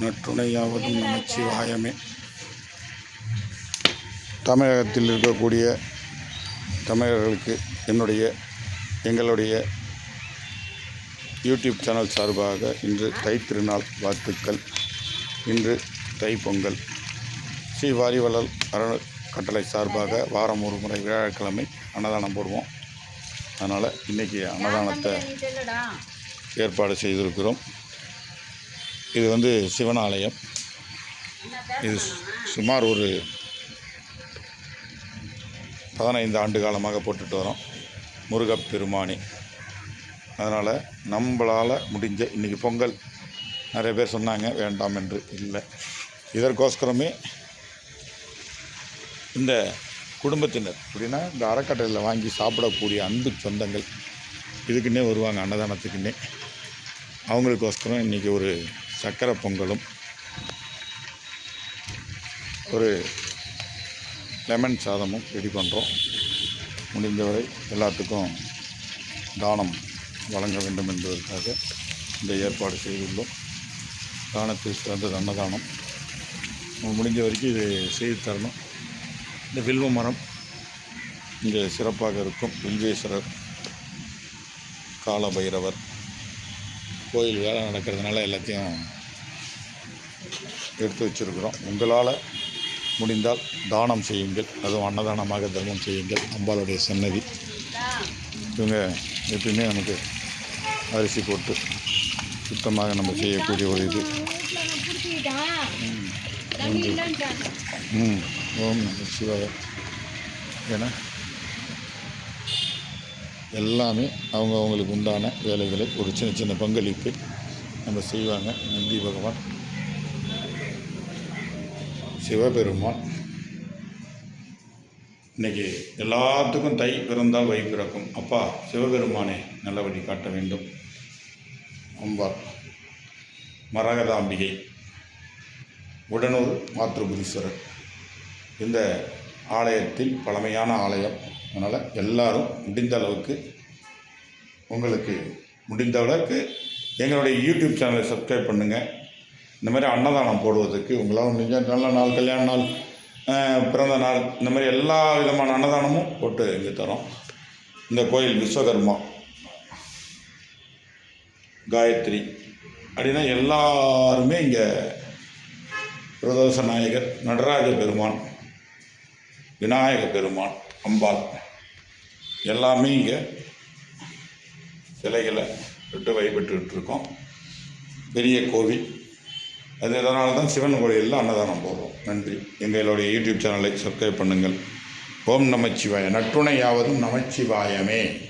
நற்றுணையாவதும் நமச்சிவாயமே. தமிழகத்தில் இருக்கக்கூடிய தமிழர்களுக்கு என்னுடைய எங்களுடைய யூடியூப் சேனல் சார்பாக இன்று தை திருநாள் வாழ்த்துக்கள். இன்று தை பொங்கல். ஸ்ரீ வாரிவளல் அறக்கட்டளை சார்பாக வாரம் ஒரு முறை வியாழக்கிழமை அன்னதானம் போடுவோம். அதனால் இன்றைக்கி அன்னதானத்தை ஏற்பாடு செய்திருக்கிறோம். இது வந்து சிவன் ஆலயம் இது சுமார் ஒரு பதினைந்து ஆண்டு காலமாக போட்டுட்டு வரோம். முருகப் பெருமானி. அதனால் நம்மளால் முடிஞ்ச இன்றைக்கி பொங்கல் நிறைய பேர் சொன்னாங்க வேண்டாம் என்று இல்லை. இதற்கோஸ்கரமே இந்த குடும்பத்தினர் அப்படின்னா இந்த அறக்கட்டளையில் வாங்கி சாப்பிடக்கூடிய அன்பு சொந்தங்கள் இதுக்குன்னே வருவாங்க அன்னதானத்துக்குன்னே. அவங்களுக்கோஸ்கரம் இன்றைக்கி ஒரு சக்கரை பொங்கலும் ஒரு லெமன் சாதமும் ரெடி பண்ணுறோம் முடிந்தவரை எல்லாத்துக்கும் தானம் வழங்க வேண்டும் என்பதற்காக இந்த ஏற்பாடு செய்துள்ளோம். தானத்தில் சிறந்தது அன்னதானம். முடிஞ்ச வரைக்கும் இது செய்து தரணும். இந்த வில்வ மரம் இங்கே சிறப்பாக இருக்கும். வில்வேஸ்வரர் காலபைரவர் கோயில் வேலை நடக்கிறதுனால எல்லாத்தையும் எடுத்து வச்சுருக்குறோம். உங்களால் முடிந்தால் தானம் செய்யுங்கள். அதுவும் அன்னதானமாக தர்மம் செய்யுங்கள். அம்பாளுடைய சன்னதி. இவங்க எப்பயுமே நமக்கு அரிசி போட்டு சுத்தமாக நம்ம செய்யக்கூடிய ஒரு இது. ம். ஓம் சிவாய. ஏன்னா எல்லாமே அவங்க அவங்களுக்கு உண்டான வேலைகளை ஒரு சின்ன சின்ன பங்களிப்பு நம்ம செய்வாங்க. நந்தி பகவான் சிவபெருமான். இன்னைக்கு எல்லாத்துக்கும் தை பிறந்தால் வை பிறக்கும். அப்பா சிவபெருமானே நல்ல வழி காட்ட வேண்டும். அம்பாள் மரகதாம்பிகை உடனூர் மாத்ருபுரீஸ்வரர் இந்த ஆலயத்தில் பழமையான ஆலயம் அதனால் எல்லாரும் முடிந்த அளவுக்கு உங்களுக்கு முடிந்த அளவுக்கு எங்களுடைய யூடியூப் சேனலை சப்ஸ்கிரைப் பண்ணுங்கள் இந்த மாதிரி அன்னதானம் போடுவதற்கு உங்களால் முடிஞ்ச நல்ல நாள் கல்யாண நாள் பிறந்த நாள் இந்த மாதிரி எல்லா விதமான அன்னதானமும் போட்டு இங்கே தரோம். இந்த கோயில் விஸ்வகர்மா காயத்ரி அப்படின்னா எல்லாருமே இங்கே பிரதோஷ நாயகர் நடராஜ பெருமான் விநாயக பெருமான் அம்பாள். எல்லாமே இங்கே சிலைகளை விட்டு வழிபட்டுக்கிட்டு இருக்கோம் பெரிய கோவில். அது அதனால தான் சிவன் கோயிலில் அன்னதானம் போடுறோம். நன்றி. எங்களுடைய யூடியூப் சேனலை சப்ஸ்கிரைப் பண்ணுங்கள். ஓம் நமச்சிவாய. நற்றுணையாவதும் நமச்சிவாயமே.